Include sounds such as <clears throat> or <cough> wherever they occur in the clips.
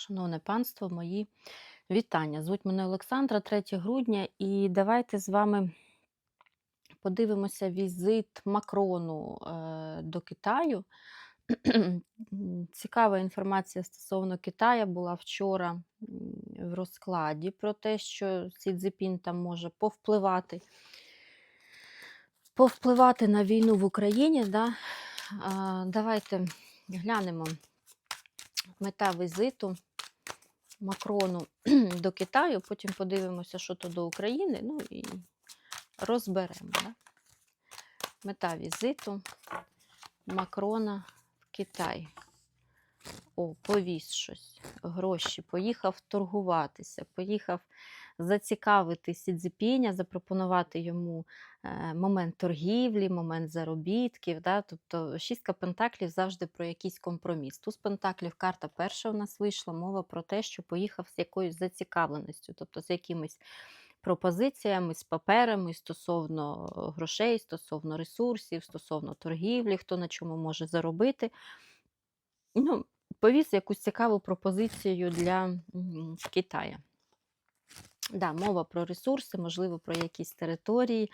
Шановне панство, мої вітання. Звуть мене Олександра, 3 грудня, і давайте з вами подивимося візит Макрону е, до Китаю. <clears throat> Цікава інформація стосовно Китаю була вчора в розкладі про те, що Сі Цзіпін там може повпливати, повпливати на війну в Україні. Да? Давайте глянемо мета візиту. Макрону до Китаю, потім подивимося, що то до України, ну і розберемо. Да? Мета візиту Макрона в Китай. О, повіз щось, гроші, поїхав торгуватися, поїхав зацікавити Сі Цзіпіня, запропонувати йому е, момент торгівлі, момент заробітків. Да? Тобто шістка пентаклів завжди про якийсь компроміс. Туз пентаклів карта перша у нас вийшла, мова про те, що поїхав з якоюсь зацікавленістю, тобто з якимись пропозиціями, з паперами стосовно грошей, стосовно ресурсів, стосовно торгівлі, хто на чому може заробити. Ну, повіз якусь цікаву пропозицію для м, Китаю. Да, мова про ресурси, можливо, про якісь території,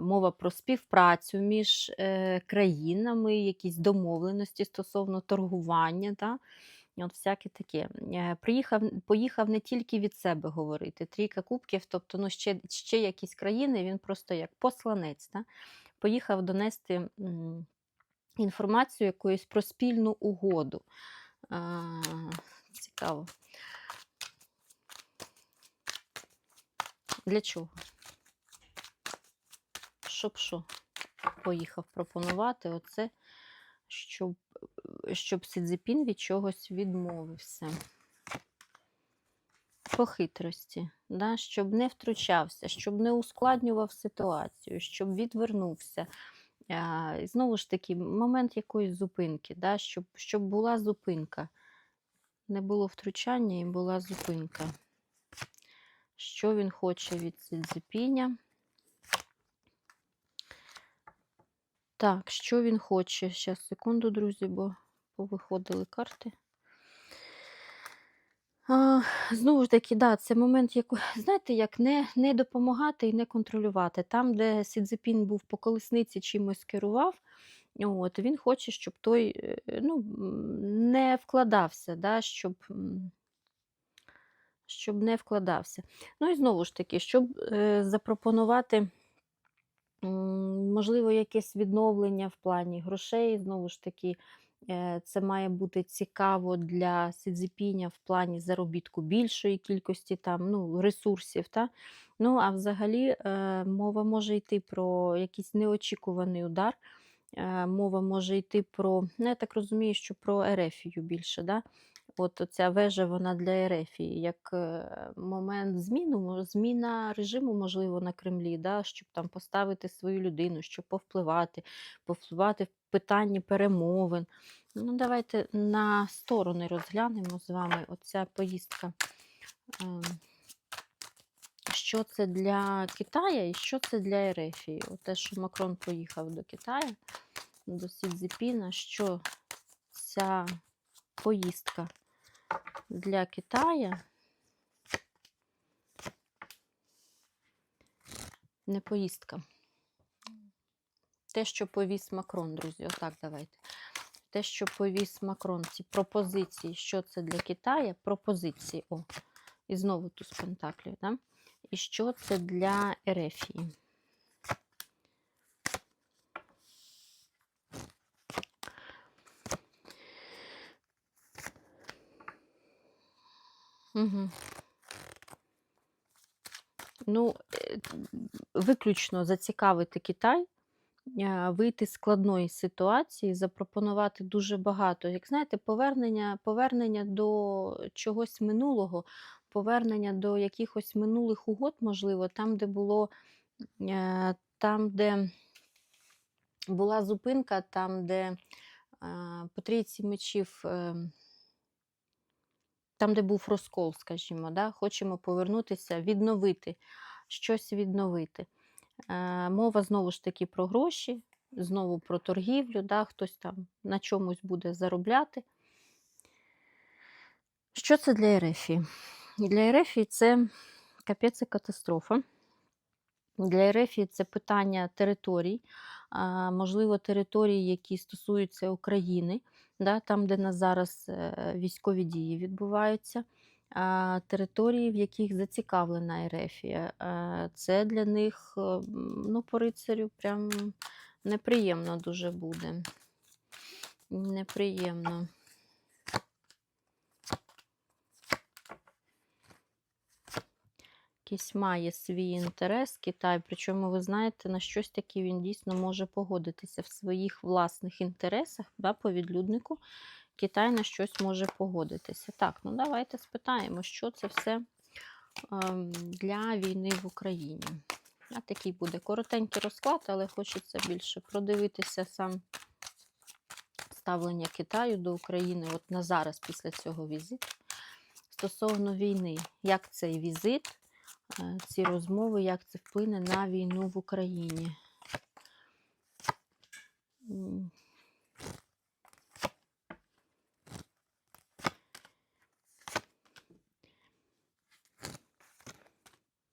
мова про співпрацю між е, країнами, якісь домовленості стосовно торгування. Да? От всяке таке. Е, Приїхав, поїхав не тільки від себе говорити, трійка кубків, тобто ну, ще, ще якісь країни, він просто як посланець. Да? Поїхав донести інформацію якоюсь про спільну угоду. Цікаво. Для чого? Щоб що? Поїхав пропонувати оце, щоб, щоб Сі від чогось відмовився. По хитрості, да? щоб не втручався, щоб не ускладнював ситуацію, щоб відвернувся. А, знову ж таки, момент якоїсь зупинки, да? щоб, щоб була зупинка. Не було втручання і була зупинка. Що він хоче від Цзіпіня? Так, що він хоче? Зараз, секунду, друзі, бо повиходили карти. А, знову ж таки, да, це момент, як, знаєте, як не, не допомагати і не контролювати. Там, де Сі Цзіпін був по колесниці чимось керував, от, він хоче, щоб той е, ну, не вкладався, да, щоб, щоб не вкладався. Ну і знову ж таки, щоб е, запропонувати, можливо, якесь відновлення в плані грошей, знову ж таки, е, це має бути цікаво для Сі Цзіпіня в плані заробітку більшої кількості там, ну, ресурсів. Та? Ну, а взагалі е, мова може йти про якийсь неочікуваний удар. Мова може йти про, ну, я так розумію, що про Ерефію більше. Да? От ця вежа вона для Ерефії, як е, момент зміну, зміна режиму, можливо, на Кремлі, да? щоб там поставити свою людину, щоб повпливати, повпливати в питанні перемовин. Ну, давайте на сторони розглянемо з вами оця поїздка. ем, Що це для Китаю і що це для Ерефії? Те, що Макрон поїхав до Китаю, до Сі Цзіпіна, що ця поїздка для Китая не поїздка. Те, що повіз Макрон, друзі, отак давайте. Те, що повіз Макрон, ці пропозиції, що це для Китаю, пропозиції. О, і знову тут з Пентаклів, да? І що це для Ерефії? Угу. Ну, е, виключно зацікавити Китай, е, вийти з складної ситуації, запропонувати дуже багато. Як знаєте, повернення, повернення до чогось минулого, повернення до якихось минулих угод, можливо, там, де було, е, там, де була зупинка, там, де по трійці мечів. Там, де був розкол, скажімо, да? хочемо повернутися, відновити, щось відновити. Е, мова знову ж таки про гроші, знову про торгівлю, да? хтось там на чомусь буде заробляти. Що це для Ерефії? Для Ерефії це капець і катастрофа. Для Ерефії це питання територій, можливо, території, які стосуються України, да, там, де нас зараз е, військові дії відбуваються, території, в яких зацікавлена Ерефія. Е, Це для них, е, ну, по рицарю, прям неприємно дуже буде. Неприємно. Якийсь має свій інтерес Китай, причому ви знаєте, на щось таке він дійсно може погодитися в своїх власних інтересах да, по відлюднику. Китай на щось може погодитися. Так, ну давайте спитаємо, що це все ем, для війни в Україні. А такий буде коротенький розклад, але хочеться більше продивитися сам ставлення Китаю до України от на зараз після цього візиту. Стосовно війни, як цей візит, ці розмови, як це вплине на війну в Україні.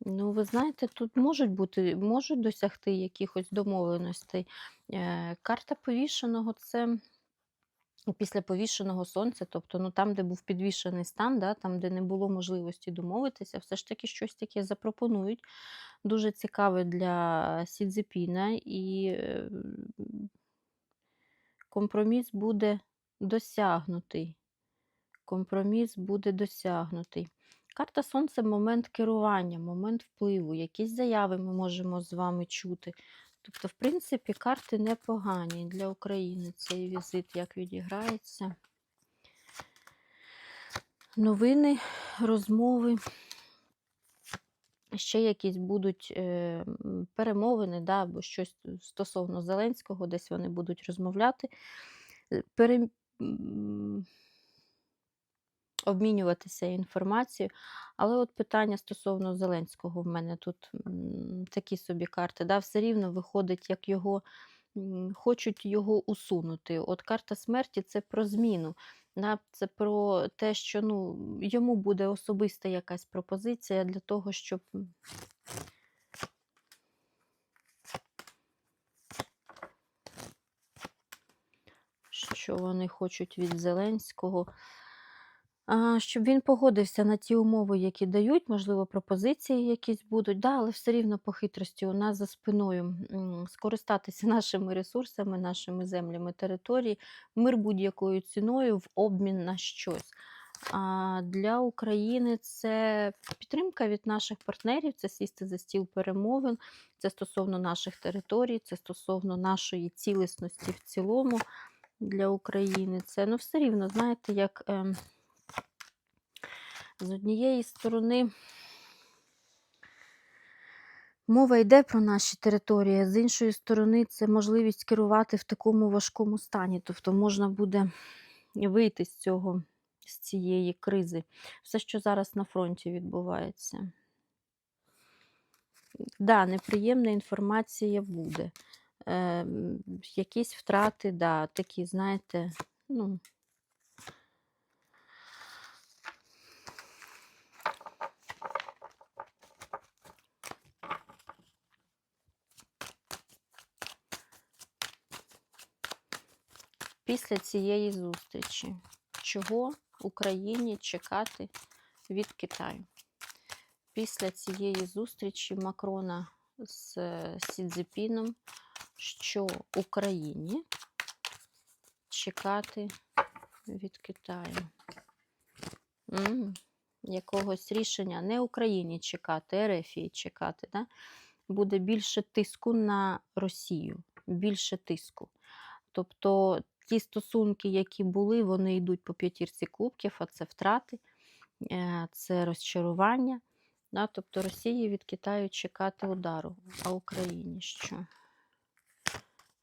Ну, ви знаєте, тут можуть бути, можуть досягти якихось домовленостей. Е, Карта повішеного це після повішеного сонця, тобто ну, там, де був підвішений стан, да, там, де не було можливості домовитися, все ж таки щось таке запропонують. Дуже цікаве для Сідзепіна, і компроміс буде досягнутий. Компроміс буде досягнутий. Карта Сонце момент керування, момент впливу. Якісь заяви ми можемо з вами чути. Тобто, в принципі, карти непогані для України цей візит, як відіграється. Новини, розмови. Ще якісь будуть е, перемовини, да, або щось стосовно Зеленського, десь вони будуть розмовляти. Е, Пере... обмінюватися інформацією. Але от питання стосовно Зеленського в мене тут такі собі карти. Да, все рівно виходить, як його хочуть його усунути. От карта смерті це про зміну. Да, це про те, що ну, йому буде особиста якась пропозиція для того, щоб. Що вони хочуть від Зеленського? Щоб він погодився на ті умови, які дають, можливо, пропозиції якісь будуть, да, але все рівно по хитрості у нас за спиною скористатися <laughs> нашими ресурсами, нашими землями території, мир будь-якою ціною в обмін на щось. А для України це підтримка від наших партнерів, це сісти за стіл перемовин, це стосовно наших територій, це стосовно нашої цілісності в цілому для України. Це ну все рівно, знаєте, як. ем, з однієї сторони, мова йде про наші території, з іншої сторони, це можливість керувати в такому важкому стані. Тобто можна буде вийти з цього, з цієї кризи. Все, що зараз на фронті відбувається. Да, неприємна інформація буде. Е, якісь втрати, да, такі, знаєте, ну. Після цієї зустрічі, чого Україні чекати від Китаю? Після цієї зустрічі Макрона з Сі Цзіпіном, що Україні чекати від Китаю? М, Якогось рішення не Україні чекати, Ерефії чекати. Да? Буде більше тиску на Росію, більше тиску. Тобто ті стосунки, які були, вони йдуть по п'ятірці кубків, а це втрати, е, це розчарування. Да? Тобто Росії від Китаю чекати удару, а Україні що?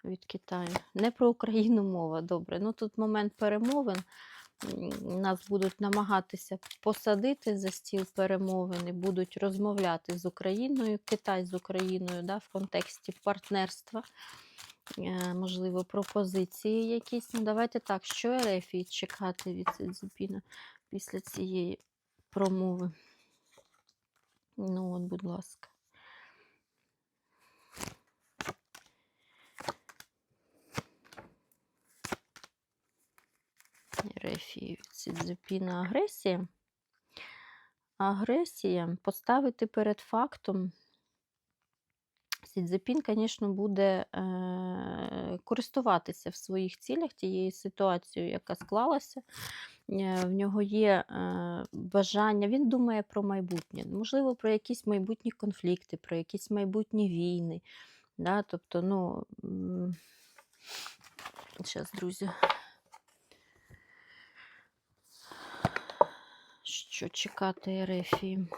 Від Китаю. Не про Україну мова, добре. Ну тут момент перемовин. Нас будуть намагатися посадити за стіл перемовини, будуть розмовляти з Україною, Китай з Україною да, в контексті партнерства можливо, пропозиції якісь. Ну, давайте так, що Ерефії чекати від Цзіпіна після цієї промови. Ну, от, будь ласка. Рефі Цзепіна агресія. Агресія поставити перед фактом. Сідзепін, звісно, буде е, користуватися в своїх цілях тією ситуацією, яка склалася. Е, в нього є е, бажання, він думає про майбутнє, можливо, про якісь майбутні конфлікти, про якісь майбутні війни. Да? Тобто, ну, зараз, друзі. Що чекати Ерефії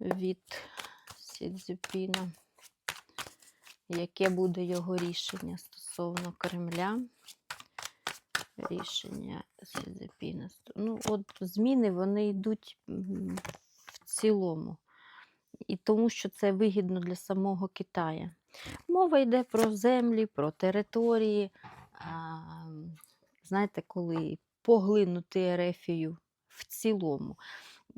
від Сідзюпіна? Яке буде його рішення стосовно Кремля? Рішення Сідзюпіна. Ну, от зміни вони йдуть в цілому. І тому, що це вигідно для самого Китая. Мова йде про землі, про території. А, знаєте, коли поглинути Ерефію в цілому.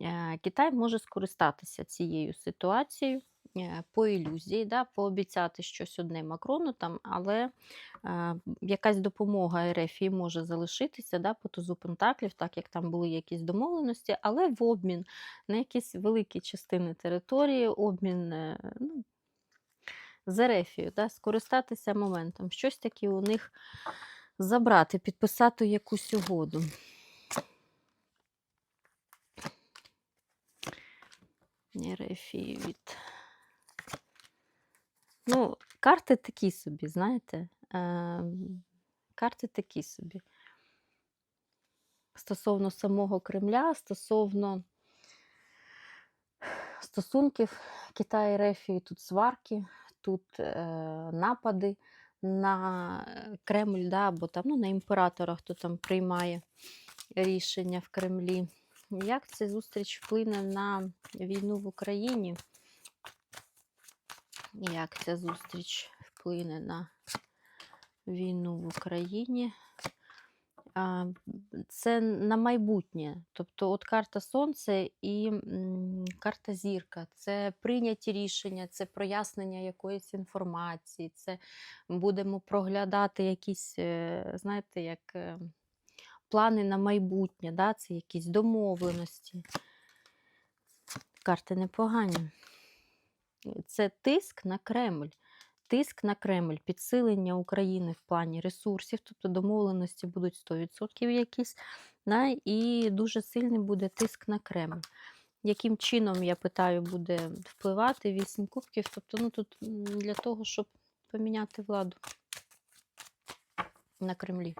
Е, Китай може скористатися цією ситуацією е, по ілюзії, да, пообіцяти щось одне Макрону, там, але е, якась допомога Ерефії може залишитися да, по тузу Пентаклів, так як там були якісь домовленості, але в обмін на якісь великі частини території, обмін е, ну, з Ерефією, да, скористатися моментом. Щось таке у них забрати, підписати якусь угоду. Ерефії від. Ну, карти такі собі, знаєте. Карти такі собі. Стосовно самого Кремля, стосовно стосунків Китаю і Рефії, тут сварки, тут е, напади на Кремль, да, або там, ну, на імператора, хто там приймає рішення в Кремлі. Як ця зустріч вплине на війну в Україні? Як ця зустріч вплине на війну в Україні? Це на майбутнє. Тобто, от карта Сонце і карта Зірка це прийняті рішення, це прояснення якоїсь інформації, це будемо проглядати якісь, е, знаєте, як е, плани на майбутнє, да? це якісь домовленості. Карти непогані. Це тиск на Кремль. Тиск на Кремль, підсилення України в плані ресурсів, тобто домовленості будуть 100% якісь, да? і дуже сильний буде тиск на Кремль. Яким чином, я питаю, буде впливати вісім кубків? Тобто, ну тут для того, щоб поміняти владу на Кремлі.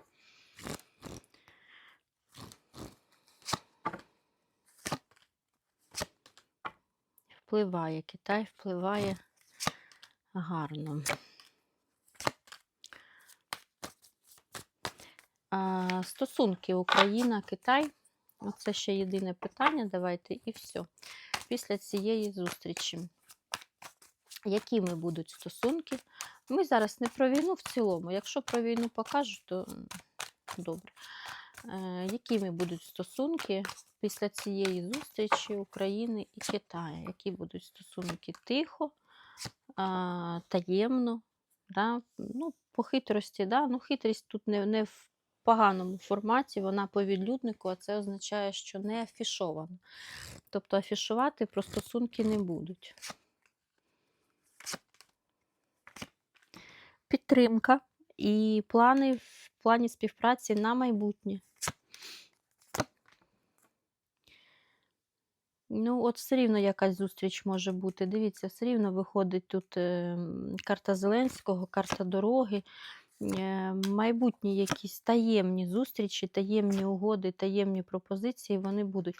Впливає, Китай впливає гарно. Стосунки Україна-Китай. Оце ще єдине питання. Давайте і все. Після цієї зустрічі. Якими будуть стосунки? Ми зараз не про війну в цілому. Якщо про війну покажуть, то добре. Е, якими будуть стосунки після цієї зустрічі України і Китаю? Які будуть стосунки тихо, а, таємно, да? ну, по хитрості, да? ну, хитрість тут не, не в поганому форматі, вона по відлюднику, а це означає, що не афішовано. Тобто афішувати про стосунки не будуть. Підтримка і плани в плані співпраці на майбутнє. Ну, от все рівно якась зустріч може бути. Дивіться, все рівно виходить тут е, карта Зеленського, карта дороги, е, майбутні якісь таємні зустрічі, таємні угоди, таємні пропозиції вони будуть.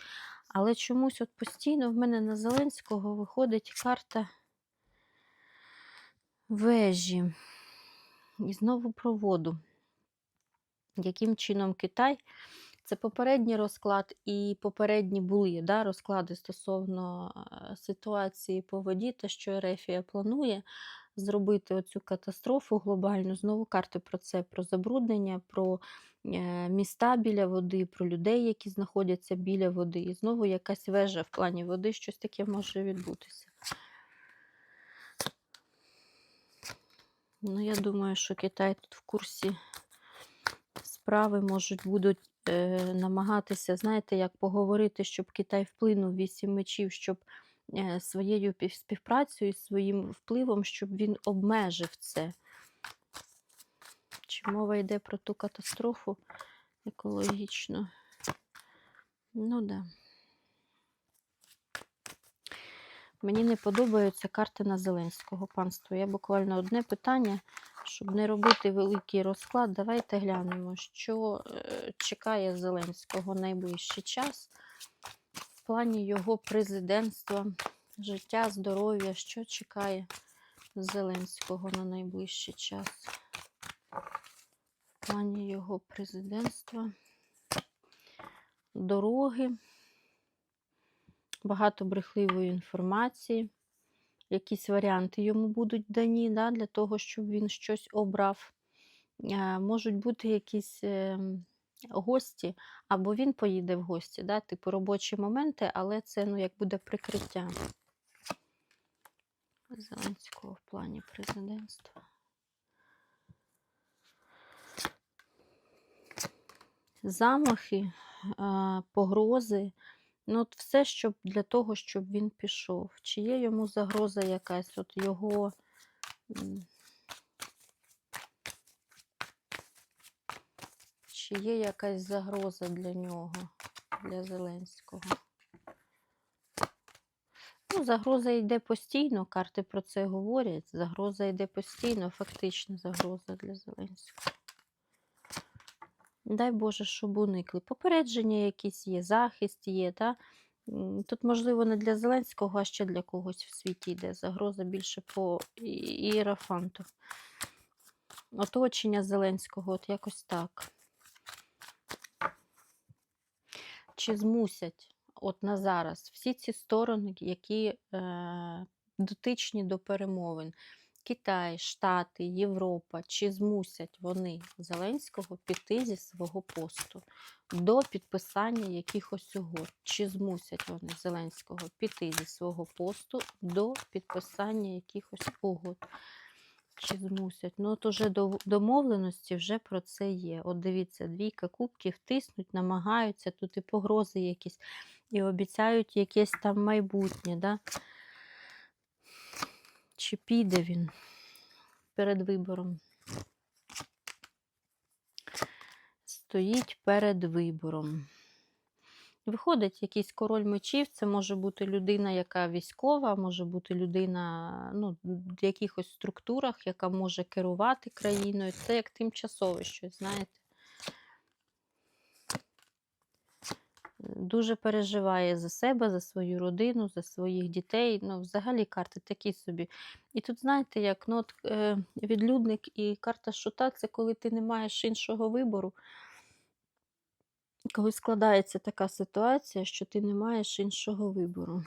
Але чомусь от постійно в мене на Зеленського виходить карта вежі. І знову про воду. Яким чином Китай? Це попередній розклад і попередні були да, розклади стосовно е, ситуації по воді, те, що Ерефія планує зробити оцю катастрофу глобальну. Знову карти про це, про забруднення, про е, міста біля води, про людей, які знаходяться біля води. І знову якась вежа в плані води, щось таке може відбутися. Ну, я думаю, що Китай тут в курсі справи можуть будуть е, намагатися, знаєте, як поговорити, щоб Китай вплинув вісім мечів, щоб е, своєю пів- співпрацею, своїм впливом, щоб він обмежив це. Чи мова йде про ту катастрофу екологічну? Ну да. Мені не подобаються карти на Зеленського панство. Я буквально одне питання, щоб не робити великий розклад. Давайте глянемо, що е, чекає Зеленського найближчий час в плані його президентства, життя, здоров'я, що чекає Зеленського на найближчий час. В плані його президентства, дороги багато брехливої інформації, якісь варіанти йому будуть дані да, для того, щоб він щось обрав. Е, Можуть бути якісь е, гості, або він поїде в гості, да, типу робочі моменти, але це ну, як буде прикриття Зеленського в плані президентства. Замахи, е, погрози. Ну, от все, щоб для того, щоб він пішов. Чи є йому загроза якась? От його. Чи є якась загроза для нього, для Зеленського? Ну, загроза йде постійно, карти про це говорять. Загроза йде постійно, фактична загроза для Зеленського. Дай Боже, щоб уникли. Попередження якісь є, захист є. Та? Тут, можливо, не для Зеленського, а ще для когось в світі йде. Загроза більше по Іерафанту. Оточення Зеленського, от якось так. Чи змусять от на зараз всі ці сторони, які е, дотичні до перемовин, Китай, Штати, Європа, чи змусять вони Зеленського піти зі свого посту до підписання якихось угод? Чи змусять вони Зеленського піти зі свого посту до підписання якихось угод? Чи змусять? Ну, от уже до- домовленості вже про це є. От дивіться, двійка кубків тиснуть, намагаються, тут і погрози якісь, і обіцяють якесь там майбутнє. Да? Чи піде він перед вибором? Стоїть перед вибором. Виходить якийсь король мечів, це може бути людина, яка військова, може бути людина ну, в якихось структурах, яка може керувати країною. Це як тимчасове щось, знаєте. Дуже переживає за себе, за свою родину, за своїх дітей. Ну, взагалі карти такі собі. І тут, знаєте, як ну, от, е, відлюдник і карта шута це коли ти не маєш іншого вибору. Коли складається така ситуація, що ти не маєш іншого вибору.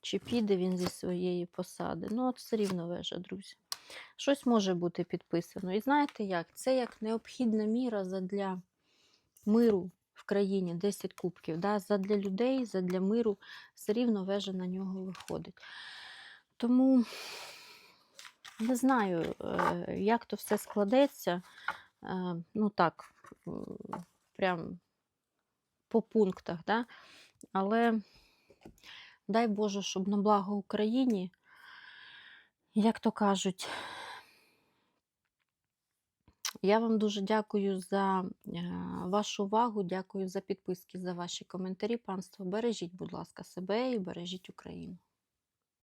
Чи піде він зі своєї посади? Ну, от все рівно вежа, друзі. Щось може бути підписано. І знаєте як? Це як необхідна міра задля миру в країні 10 кубків. Да? Задля людей, задля миру, все рівно вежа на нього виходить. Тому не знаю, е, як то все складеться. Е, Ну так, прям по пунктах, да? але дай Боже, щоб на благо Україні, як то кажуть, я вам дуже дякую за е, вашу увагу, дякую за підписки, за ваші коментарі. Панство, бережіть, будь ласка, себе і бережіть Україну.